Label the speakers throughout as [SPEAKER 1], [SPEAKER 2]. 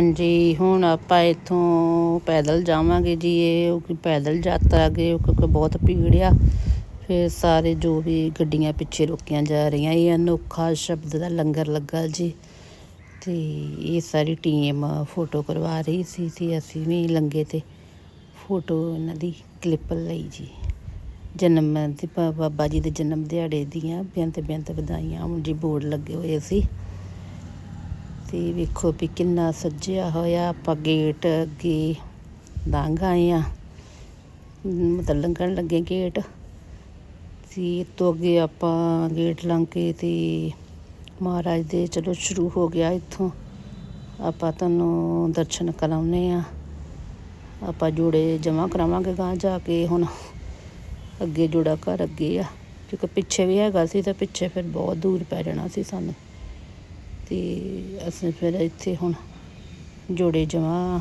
[SPEAKER 1] ਹਾਂਜੀ, ਹੁਣ ਆਪਾਂ ਇੱਥੋਂ ਪੈਦਲ ਜਾਵਾਂਗੇ ਜੀ, ਇਹ ਕਿਉਂਕਿ ਪੈਦਲ ਯਾਤਰਾ ਗਏ ਕਿਉਂਕਿ ਬਹੁਤ ਭੀੜ ਆ। ਫਿਰ ਸਾਰੇ ਜੋ ਵੀ ਗੱਡੀਆਂ ਪਿੱਛੇ ਰੋਕੀਆਂ ਜਾ ਰਹੀਆਂ, ਇਹ ਅਨੋਖਾ ਸ਼ਬਦ ਦਾ ਲੰਗਰ ਲੱਗਾ ਜੀ। ਤੇ ਇਹ ਸਾਰੀ ਟੀਮ ਫੋਟੋ ਕਰਵਾ ਰਹੀ ਸੀ, ਤੇ ਅਸੀਂ ਵੀ ਲੰਗੇ ਤੇ ਫੋਟੋ ਇਹਨਾਂ ਦੀ ਕਲਿੱਪ ਲਈ ਜੀ। ਜਨਮ ਦੀ ਬਾ- ਬਾਬਾ ਜੀ ਦੇ ਜਨਮ ਦਿਹਾੜੇ ਦੀਆਂ ਬੇਅੰਤ ਬੇਅੰਤ ਵਧਾਈਆਂ, ਹੁਣ ਜੀ ਬੋਰਡ ਲੱਗੇ ਹੋਏ ਸੀ। ਤੇ ਵੇਖੋ ਵੀ ਕਿੰਨਾ ਸੱਜਿਆ ਹੋਇਆ। ਆਪਾਂ ਗੇਟ ਅੱਗੇ ਲੰਘ ਆਏ ਆ ਮਤਲਬ ਲੰਘਣ ਲੱਗੇ ਗੇਟ ਸੀ ਇਹ ਤੋਂ ਅੱਗੇ ਆਪਾਂ ਗੇਟ ਲੰਘ ਕੇ ਤੇ ਮਹਾਰਾਜ ਦੇ ਚਲੋ ਸ਼ੁਰੂ ਹੋ ਗਿਆ ਇੱਥੋਂ। ਆਪਾਂ ਤੁਹਾਨੂੰ ਦਰਸ਼ਨ ਕਰਾਉਨੇ ਆ ਆਪਾਂ ਜੋੜੇ ਜਮ੍ਹਾਂ ਕਰਾਵਾਂਗੇ ਗਾਂ ਜਾ ਕੇ ਹੁਣ। ਅੱਗੇ ਜੋੜਾ ਘਰ ਅੱਗੇ ਆ। ਕਿਉਂਕਿ ਪਿੱਛੇ ਵੀ ਹੈਗਾ ਸੀ ਤਾਂ ਪਿੱਛੇ ਫਿਰ ਬਹੁਤ ਦੂਰ ਪੈ ਜਾਣਾ ਸੀ ਸਾਨੂੰ। ਤੇ ਅਸੀਂ ਫਿਰ ਇੱਥੇ ਹੁਣ ਜੋੜੇ ਜਮ੍ਹਾਂ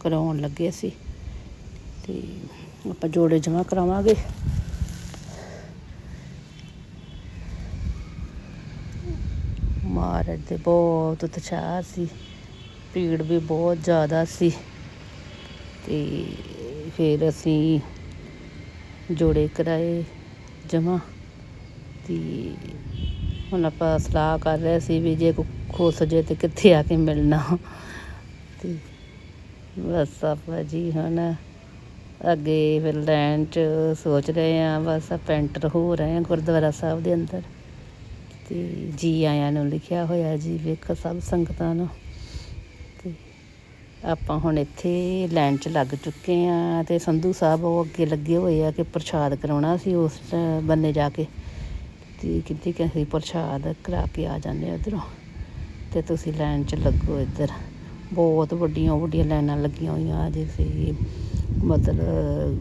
[SPEAKER 1] ਕਰਾਉਣ ਲੱਗੇ ਸੀ। ਤੇ ਆਪਾਂ ਜੋੜੇ ਜਮ੍ਹਾਂ ਕਰਾਵਾਂਗੇ। ਮਹਾਰਾਜ ਦੇ ਬਹੁਤ ਉਤਸ਼ਾਹ ਸੀ, ਭੀੜ ਵੀ ਬਹੁਤ ਜ਼ਿਆਦਾ ਸੀ। ਤੇ ਫਿਰ ਅਸੀਂ ਜੋੜੇ ਕਰਾਏ ਜਮ੍ਹਾਂ। ਤੇ ਹੁਣ ਆਪਾਂ ਸਲਾਹ ਕਰ ਰਹੇ ਸੀ ਵੀ ਜੇ ਕੋ ਖੋ ਸਜੇ ਤੇ ਕਿੱਥੇ ਆ ਕੇ ਮਿਲਣਾ। ਤੇ ਬਸ ਆਪਾਂ ਜੀ ਹੁਣ ਅੱਗੇ ਫਿਰ ਲੈਣ 'ਚ ਸੋਚ ਰਹੇ ਆ ਬਸ ਆਪਾਂ ਐਂਟਰ ਹੋ ਰਹੇ ਆ ਗੁਰਦੁਆਰਾ ਸਾਹਿਬ ਦੇ ਅੰਦਰ। ਤੇ ਜੀ ਆਇਆਂ ਨੂੰ ਲਿਖਿਆ ਹੋਇਆ ਜੀ, ਵੇਖ ਸਭ ਸੰਗਤਾਂ ਨੂੰ। ਤੇ ਆਪਾਂ ਹੁਣ ਇੱਥੇ ਲੈਣ 'ਚ ਲੱਗ ਚੁੱਕੇ ਆ ਤੇ ਸੰਧੂ ਸਾਹਿਬ ਉਹ ਅੱਗੇ ਲੱਗੇ ਹੋਏ ਆ ਕਿ ਪ੍ਰਸ਼ਾਦ ਕਰਾਉਣਾ ਸੀ ਉਸ ਬੰਨੇ ਜਾ ਕੇ। ਤੇ ਕਿੱਥੇ ਕਿ ਅਸੀਂ ਪ੍ਰਸ਼ਾਦ ਕਰਾ ਕੇ ਆ ਜਾਂਦੇ ਹਾਂ ਉੱਧਰੋਂ। ਤੇ ਤੁਸੀਂ ਲਾਈਨ 'ਚ ਲੱਗੋ ਇੱਧਰ। ਬਹੁਤ ਵੱਡੀਆਂ ਵੱਡੀਆਂ ਲਾਈਨਾਂ ਲੱਗੀਆਂ ਹੋਈਆਂ ਜੇ ਸੀ ਮਤਲਬ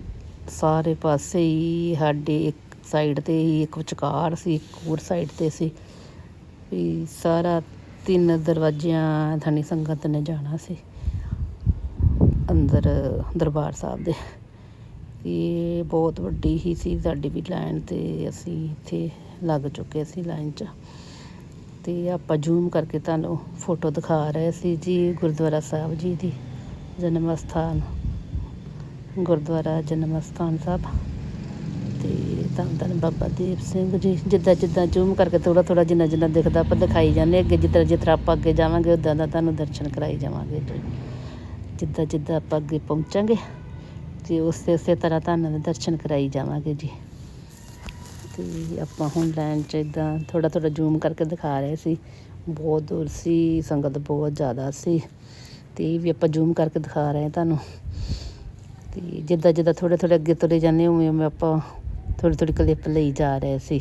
[SPEAKER 1] ਸਾਰੇ ਪਾਸੇ ਹੀ ਸਾਡੇ ਇੱਕ ਸਾਈਡ ਤੇ ਹੀ ਇੱਕ ਵਿਚਕਾਰ ਸੀ, ਇੱਕ ਹੋਰ ਸਾਈਡ ਤੇ ਸੀ। ਵੀ ਸਾਰਾ ਤਿੰਨ ਦਰਵਾਜ਼ਿਆਂ ਥਾਣੀ ਸੰਗਤ ਨੇ ਜਾਣਾ ਸੀ। ਅੰਦਰ ਦਰਬਾਰ ਸਾਹਿਬ ਦੇ। ਇਹ ਬਹੁਤ ਵੱਡੀ ਹੀ ਸੀ ਸਾਡੀ ਵੀ ਲਾਈਨ ਅਤੇ ਅਸੀਂ ਇੱਥੇ ਲੱਗ ਚੁੱਕੇ ਸੀ ਲਾਈਨ 'ਚ। ਅਤੇ ਆਪਾਂ ਜ਼ੂਮ ਕਰਕੇ ਤੁਹਾਨੂੰ ਫੋਟੋ ਦਿਖਾ ਰਹੇ ਸੀ ਜੀ ਗੁਰਦੁਆਰਾ ਸਾਹਿਬ ਜੀ ਦੀ ਜਨਮ ਅਸਥਾਨ ਗੁਰਦੁਆਰਾ ਜਨਮ ਅਸਥਾਨ ਸਾਹਿਬ। ਤੇ ਧੰਨ ਧੰਨ ਬਾਬਾ ਦੀਪ ਸਿੰਘ ਜੀ, ਜਿੱਦਾਂ ਜਿੱਦਾਂ ਜ਼ੂਮ ਕਰਕੇ ਥੋੜਾ ਥੋੜਾ ਜਿੰਨਾ ਜਿੰਨਾ ਦਿਖਦਾ ਆਪਾਂ ਦਿਖਾਈ ਜਾਂਦੇ ਅੱਗੇ, ਜਿੱਦਾਂ ਜਿੱਦਾਂ ਆਪਾਂ ਅੱਗੇ ਜਾਵਾਂਗੇ ਉਦਾਂ ਦਾ ਤੁਹਾਨੂੰ ਦਰਸ਼ਨ ਕਰਾਈ ਜਾਵਾਂਗੇ ਜਿੱਦਾਂ ਜਿੱਦਾਂ ਆਪਾਂ ਅੱਗੇ ਪਹੁੰਚਾਂਗੇ ਤੇ ਉਸੇ ਉਸੇ ਤਰ੍ਹਾਂ ਤੁਹਾਨੂੰ ਦਰਸ਼ਨ ਕਰਾਈ ਜਾਵਾਂਗੇ ਜੀ। ਤੇ ਆਪਾਂ ਹੁਣ ਲਾਈਨ 'ਚ ਇਦਾਂ ਥੋੜਾ ਥੋੜਾ ਜ਼ੂਮ ਕਰਕੇ ਦਿਖਾ ਰਹੇ ਸੀ। ਬਹੁਤ ਦੂਰ ਸੀ, ਸੰਗਤ ਬਹੁਤ ਜ਼ਿਆਦਾ ਸੀ। ਤੇ ਇਹ ਵੀ ਆਪਾਂ ਜ਼ੂਮ ਕਰਕੇ ਦਿਖਾ ਰਹੇ ਹਾਂ ਤੁਹਾਨੂੰ। ਤੇ ਜਿੱਦਾਂ ਜਿੱਦਾਂ ਥੋੜੇ ਥੋੜੇ ਅੱਗੇ ਤੁਰੇ ਜਾਂਦੇ ਉਵੇਂ ਉਵੇਂ ਆਪਾਂ ਥੋੜੀ ਥੋੜੀ ਕਲਿੱਪ ਲਈ ਜਾ ਰਹੇ ਸੀ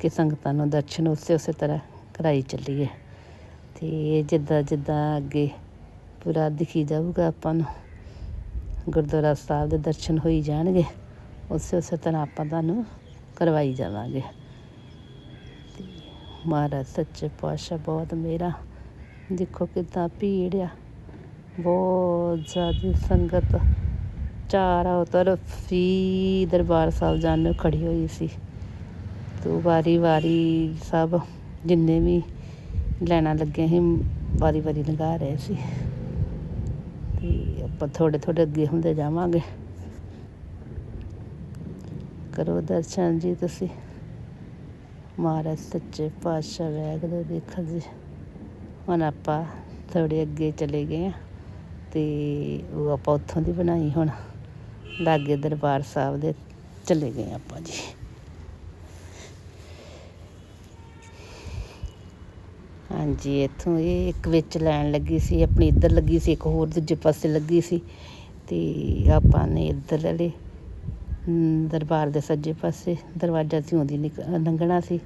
[SPEAKER 1] ਕਿ ਸੰਗਤਾਂ ਨੂੰ ਦਰਸ਼ਨ ਉਸੇ ਉਸੇ ਤਰ੍ਹਾਂ ਕਰਾਈ ਚੱਲੀਏ। ਤੇ ਜਿੱਦਾਂ ਜਿੱਦਾਂ ਅੱਗੇ ਪੂਰਾ ਦਿਖੀ ਜਾਊਗਾ ਆਪਾਂ ਨੂੰ। ਗੁਰਦੁਆਰਾ ਸਾਹਿਬ ਦੇ ਦਰਸ਼ਨ ਹੋਈ ਜਾਣਗੇ, ਉਸੇ ਉਸੇ ਤਰ੍ਹਾਂ ਆਪਾਂ ਤੁਹਾਨੂੰ ਕਰਵਾਈ ਜਾਵਾਂਗੇ। ਤੇ ਮਹਾਰਾਜ ਸੱਚੇ ਪਾਤਸ਼ਾਹ ਬਹੁਤ ਮੇਰਾ, ਦੇਖੋ ਕਿਦਾਂ ਭੀੜ ਆ। ਬਹੁਤ ਜ਼ਿਆਦਾ ਸੰਗਤ ਚਾਰੋਂ ਤਰਫ ਹੀ ਦਰਬਾਰ ਸਾਹਿਬ ਜਾਣ ਨੂੰ ਖੜੀ ਹੋਈ ਸੀ। ਤੋ ਵਾਰੀ ਵਾਰੀ ਸਭ ਜਿੰਨੇ ਵੀ ਲੈਣਾ ਲੱਗੇ ਸੀ, ਵਾਰੀ ਵਾਰੀ ਲੰਘਾ ਰਹੇ ਸੀ। ਆਪਾਂ ਥੋੜੇ ਥੋੜੇ ਅੱਗੇ ਹੁੰਦੇ ਜਾਵਾਂਗੇ। ਕਰੋ ਦਰਸ਼ਨ ਜੀ ਤੁਸੀਂ। ਮਹਾਰਾਜ ਸੱਚੇ ਪਾਤਸ਼ਾਹ ਵੈਗੁਰੂ ਦੇਖੋ ਜੀ। ਹੁਣ ਆਪਾਂ ਥੋੜੇ ਅੱਗੇ ਚਲੇ ਗਏ ਆ ਤੇ ਉਹ ਆਪਾਂ ਉੱਥੋਂ ਦੀ ਬਣਾਈ ਹੁਣ। ਲਾਗੇ ਦਰਬਾਰ ਸਾਹਿਬ ਦੇ ਚਲੇ ਗਏ ਆਪਾਂ ਜੀ। ਹਾਂਜੀ ਇੱਥੋਂ ਇਹ ਇੱਕ ਵਿੱਚ ਲੈਣ ਲੱਗੀ ਸੀ ਆਪਣੀ ਇੱਧਰ ਲੱਗੀ ਸੀ ਇੱਕ ਹੋਰ ਦੂਜੇ ਪਾਸੇ ਲੱਗੀ ਸੀ ਤੇ ਆਪਾਂ ਨੇ ਇੱਧਰ ਵਾਲੇ ਹਮ, ਦਰਬਾਰ ਦੇ ਸੱਜੇ ਪਾਸੇ ਦਰਵਾਜ਼ਾ ਸੀ ਉਹਦੀ ਨਿਕ- ਲੰਘਣਾ ਸੀ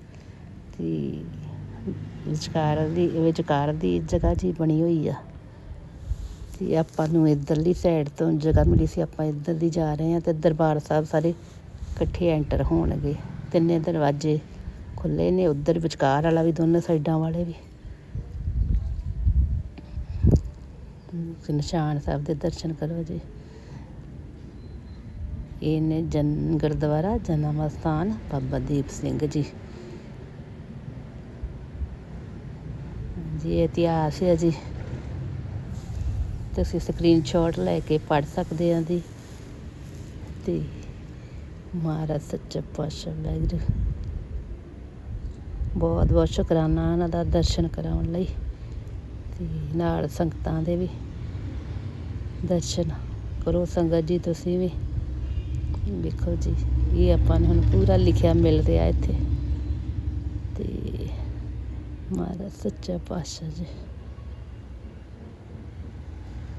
[SPEAKER 1] ਤੇ ਵਿਚਕਾਰ ਦੀ ਵਿਚਕਾਰ ਦੀ ਜਗ੍ਹਾ ਜੀ ਬਣੀ ਹੋਈ ਆ ਤੇ ਆਪਾਂ ਨੂੰ ਇੱਧਰਲੀ ਸਾਈਡ ਤੋਂ ਜਗ੍ਹਾ ਮਿਲੀ ਸੀ ਆਪਾਂ ਇੱਧਰ ਦੀ ਜਾ ਰਹੇ ਹਾਂ ਤੇ ਦਰਬਾਰ ਸਾਹਿਬ ਸਾਰੇ ਇਕੱਠੇ ਐਂਟਰ ਹੋਣਗੇ ਤਿੰਨੇ ਦਰਵਾਜ਼ੇ ਖੁੱਲੇ ਨੇ ਉੱਧਰ ਵਿਚਕਾਰ ਵਾਲਾ ਵੀ ਦੋਨੇ ਸਾਈਡਾਂ ਵਾਲੇ ਵੀ। ਤੇ ਨਿਸ਼ਾਨ ਸਾਹਿਬ ਦੇ ਦਰਸ਼ਨ ਕਰੋ ਜੀ। ਇਹ ਨੇ ਜਨ, ਗੁਰਦੁਆਰਾ ਜਨਮ ਅਸਥਾਨ ਬਾਬਾ ਦੀਪ ਸਿੰਘ ਜੀ। ਜੀ ਇਤਿਹਾਸ ਹੈ ਜੀ। ਤੁਸੀਂ ਸਕਰੀਨਸ਼ਾਟ ਲੈ ਕੇ ਪੜ੍ਹ ਸਕਦੇ ਆਂ ਦੀ ਤੇ ਮਹਾਰਾਜ ਸੱਚਾ ਪਾਤਸ਼ਾਹ ਵਾਹਿਗੁਰੂ। ਬਹੁਤ ਬਹੁਤ ਸ਼ੁਕਰਾਨਾ ਉਹਨਾਂ ਦਾ ਦਰਸ਼ਨ ਕਰਾਉਣ ਲਈ। ਤੇ ਨਾਲ ਸੰਗਤਾਂ ਦੇ ਵੀ ਦਰਸ਼ਨ ਕਰੋ, ਸੰਗਤ ਜੀ ਤੁਸੀਂ ਵੀ। ਵੇਖੋ ਜੀ, ਇਹ ਆਪਾਂ ਨੂੰ ਹੁਣ ਪੂਰਾ ਲਿਖਿਆ ਮਿਲ ਰਿਹਾ ਇੱਥੇ। ਤੇ ਮਹਾਰਾਜ ਸੱਚਾ ਪਾਤਸ਼ਾਹ ਜੀ।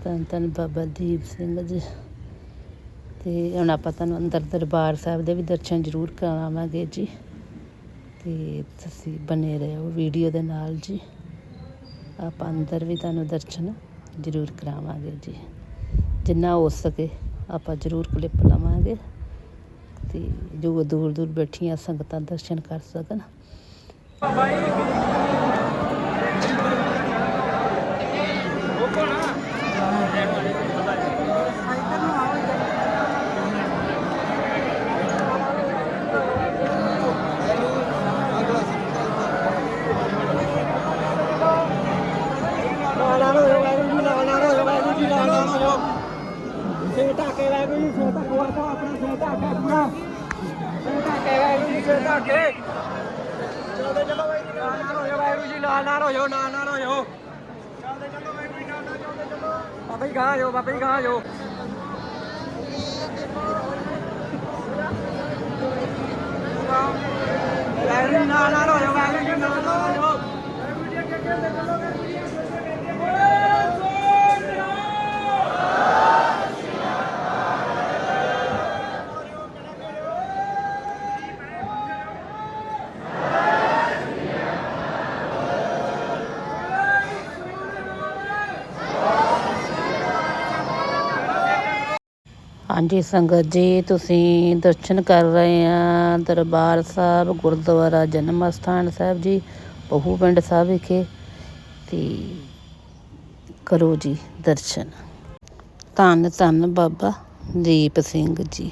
[SPEAKER 1] ਧੰਨ ਧੰਨ ਬਾਬਾ ਦੀਪ ਸਿੰਘ ਜੀ। ਤੇ ਹੁਣ ਆਪਾਂ ਤੁਹਾਨੂੰ ਅੰਦਰ ਦਰਬਾਰ ਸਾਹਿਬ ਦੇ ਵੀ ਦਰਸ਼ਨ ਜ਼ਰੂਰ ਕਰਾਵਾਂਗੇ ਜੀ। ਤੇ ਤੁਸੀਂ ਬਨੇ ਰਹੋ ਵੀਡੀਓ ਦੇ ਨਾਲ ਜੀ। ਆਪਾਂ ਅੰਦਰ ਵੀ ਤੁਹਾਨੂੰ ਦਰਸ਼ਨ ਜ਼ਰੂਰ ਕਰਾਵਾਂਗੇ ਜੀ। ਜਿੰਨਾ ਹੋ ਸਕੇ ਆਪਾਂ ਜ਼ਰੂਰ ਕਲਿੱਪ ਲਵਾਂਗੇ ਤੇ ਜੋ ਦੂਰ ਦੂਰ ਬੈਠੀਆਂ ਸੰਗਤਾਂ ਦਰਸ਼ਨ ਕਰ ਸਕਣ।
[SPEAKER 2] ਨਾਲ ਹੋ ਜਾਓ ਵਾਹਿਗੁਰੂ ਜੀ ਨਾਲ ਨਾਲ ਹੋ ਜਾਓ ਵਾਹਿਗੁਰੂ ਜੀ ਨਾਲ ਨਾਲ ਹੋ ਜਾਓ ਸੇ ਢਾਕੇ ਵਾਹਿਗੁਰੂ ਜੀ ਸੇ ਢਾਕੋ ਆਪਣਾ ਆਪਣਾ ਸੇ ਢਾਕੇ ਪੂਰਾ ਸੇ ਢਾਕੇ ਵਾਹਿਗੁਰੂ ਜੀ ਸੇ ਢਾਕੇ ਚਲਦੇ ਚਲੋ ਵਾਹਿਗੁਰੂ ਜੀ ਨਾਲ ਨਾਲ ਹੋ ਜਾਓ ਵਾਹਿਗੁਰੂ ਜੀ ਨਾਲ ਨਾਲ ਹੋ ਜਾਓ ਨਾਲ ਨਾਲ ਹੋ ਜਾਓ ਚਲਦੇ ਚਲੋ ਵਾਹਿਗੁਰੂ ਜੀ ਨਾਲ ਨਾਲ ਚਲਦੇ ਚਲੋ ਬਾਬਾ ਜੀ ਗਾਂ ਜਾਓ ਬਾਬਾ ਜੀ ਗਾਂ ਜਾਓ ਵਾਹਿਗੁਰੂ ਜੀ ਨਾਲ ਨਾਲ ਹੋ ਜਾਓ ਵਾਹਿਗੁਰੂ ਜੀ ਨਾਲ ਨਾਲ ਹੋ ਜਾਓ ਵਾਹਿਗੁਰੂ ਜੀ ਅੱਗੇ ਚੱਲਦੇ ਚਲੋ ਵਾਹਿਗੁਰੂ ਜੀ ਅੱਗੇ ਚੱਲਦੇ ਚਲੋ
[SPEAKER 1] ਹਾਂਜੀ, ਸੰਗਤ ਜੀ, ਤੁਸੀਂ ਦਰਸ਼ਨ ਕਰ ਰਹੇ ਆ ਦਰਬਾਰ ਸਾਹਿਬ, ਗੁਰਦੁਆਰਾ ਜਨਮ ਅਸਥਾਨ ਸਾਹਿਬ ਜੀ ਪਹੂ ਪਿੰਡ ਸਾਹਿਬ ਵਿਖੇ। ਤੇ ਕਰੋ ਜੀ ਦਰਸ਼ਨ। ਧੰਨ ਧੰਨ ਬਾਬਾ ਦੀਪ ਸਿੰਘ ਜੀ।